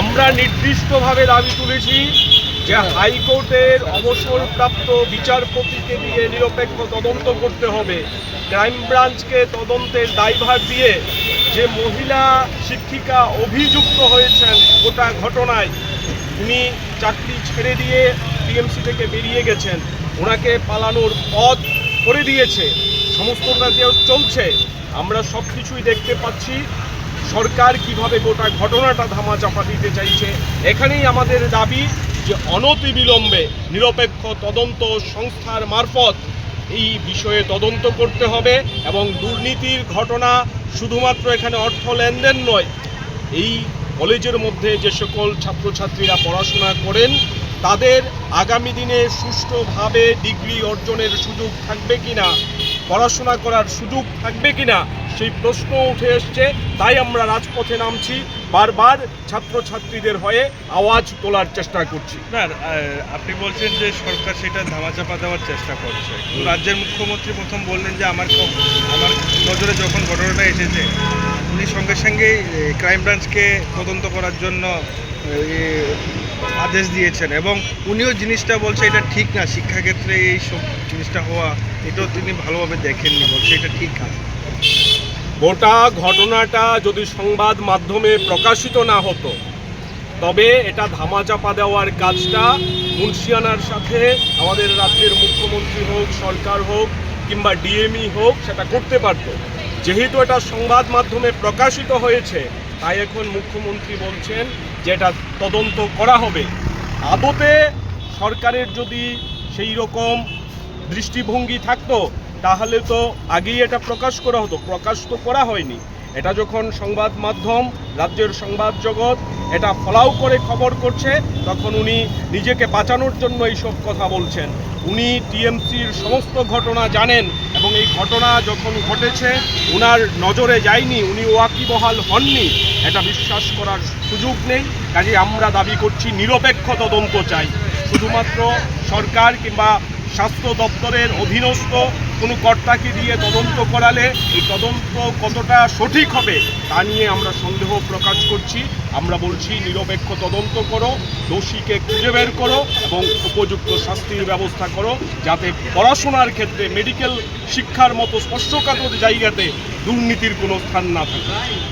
আমরা নির্দিষ্টভাবে দাবি তুলেছি যে হাইকোর্টের অবসরপ্রাপ্ত বিচারপতিকে দিয়ে নিরপেক্ষ তদন্ত করতে হবে। ক্রাইম ব্রাঞ্চকে তদন্তের দায়ভার দিয়ে যে মহিলা শিক্ষিকা অভিযুক্ত হয়েছেন গোটা ঘটনায়, উনি চাকরি ছেড়ে দিয়ে টিএমসি থেকে বেরিয়ে গেছেন। ওনাকে পালানোর পথ করে দিয়েছে। সমস্ত চলছে। আমরা সব কিছুই দেখতে পাচ্ছি। সরকার কীভাবে গোটা ঘটনাটা ধামাচাপা দিতে চাইছে, এখানেই আমাদের দাবি যে অনতিবিলম্বে নিরপেক্ষ তদন্ত সংস্থার মারফত এই বিষয়ে তদন্ত করতে হবে এবং দুর্নীতির ঘটনা শুধুমাত্র এখানে অর্থ লেনদেন নয়, এই কলেজের মধ্যে যে সকল ছাত্রছাত্রীরা পড়াশোনা করেন, তাদের আগামী দিনে সুষ্ঠুভাবে ডিগ্রি অর্জনের সুযোগ থাকবে কিনা, পড়াশোনা করার সুযোগ থাকবে কিনা সেই প্রশ্ন উঠে এসছে, তাই আমরা রাজপথে নামছি, বারবার ছাত্রছাত্রীদের হয়ে আওয়াজ তোলার চেষ্টা করছি। না আপনি বলছেন যে সরকার সেটা ধামাচাপা দেওয়ার চেষ্টা করছে। রাজ্যের মুখ্যমন্ত্রী প্রথম বললেন যে আমার আমার নজরে যখন ঘটনাটা এসেছে, উনি সঙ্গে সঙ্গে ক্রাইম ব্রাঞ্চকে তদন্ত করার জন্য আদেশ দিয়েছেন। এবং উনিও জিনিসটা বলছে, এটা ঠিক না, শিক্ষাক্ষেত্রে এই সব জিনিসটা হওয়া, এটাও তিনি ভালোভাবে দেখেননি, বলছে এটা ঠিক না। গোটা ঘটনাটা যদি সংবাদ মাধ্যমে প্রকাশিত না হতো, তবে এটা ধামাচাপা দেওয়ার কাজটা মুন্সিয়ানার সাথে আমাদের রাজ্যের মুখ্যমন্ত্রী হোক, সরকার হোক কিংবা ডিএমই হোক সেটা করতে পারত। যেহেতু এটা সংবাদ মাধ্যমে প্রকাশিত হয়েছে, তাই এখন মুখ্যমন্ত্রী বলছেন যে এটা তদন্ত করা হবে। আদতে সরকারের যদি সেই রকম দৃষ্টিভঙ্গি থাকতো, তাহলে তো আগেই এটা প্রকাশ করা হতো। প্রকাশ তো করা হয়নি। এটা যখন সংবাদ মাধ্যম, রাজ্যের সংবাদ জগৎ এটা ফলাও করে খবর করছে, তখন উনি নিজেকে বাঁচানোর জন্য এইসব কথা বলছেন। উনি টিএমসির সমস্ত ঘটনা জানেন এবং এই ঘটনা যখন ঘটেছে, উনার নজরে যায়নি, উনি ওয়াকিবহাল হননি। এটা বিশ্বাস করার সুযোগ নেই। কাজে আমরা দাবি করছি, নিরপেক্ষ তদন্ত চাই। শুধুমাত্র সরকার কিংবা স্বাস্থ্য দপ্তরের অধীনস্থ কোনো কর্তাকে দিয়ে তদন্ত করালে এই তদন্ত কতটা সঠিক হবে তা নিয়ে আমরা সন্দেহ প্রকাশ করছি। আমরা বলছি, নিরপেক্ষ তদন্ত করো, দোষীকে খুঁজে বের করো এবং উপযুক্ত শাস্তির ব্যবস্থা করো যাতে পড়াশোনার ক্ষেত্রে মেডিকেল শিক্ষার মতো স্পর্শকাতর জায়গাতে দুর্নীতির কোনো স্থান না থাকে।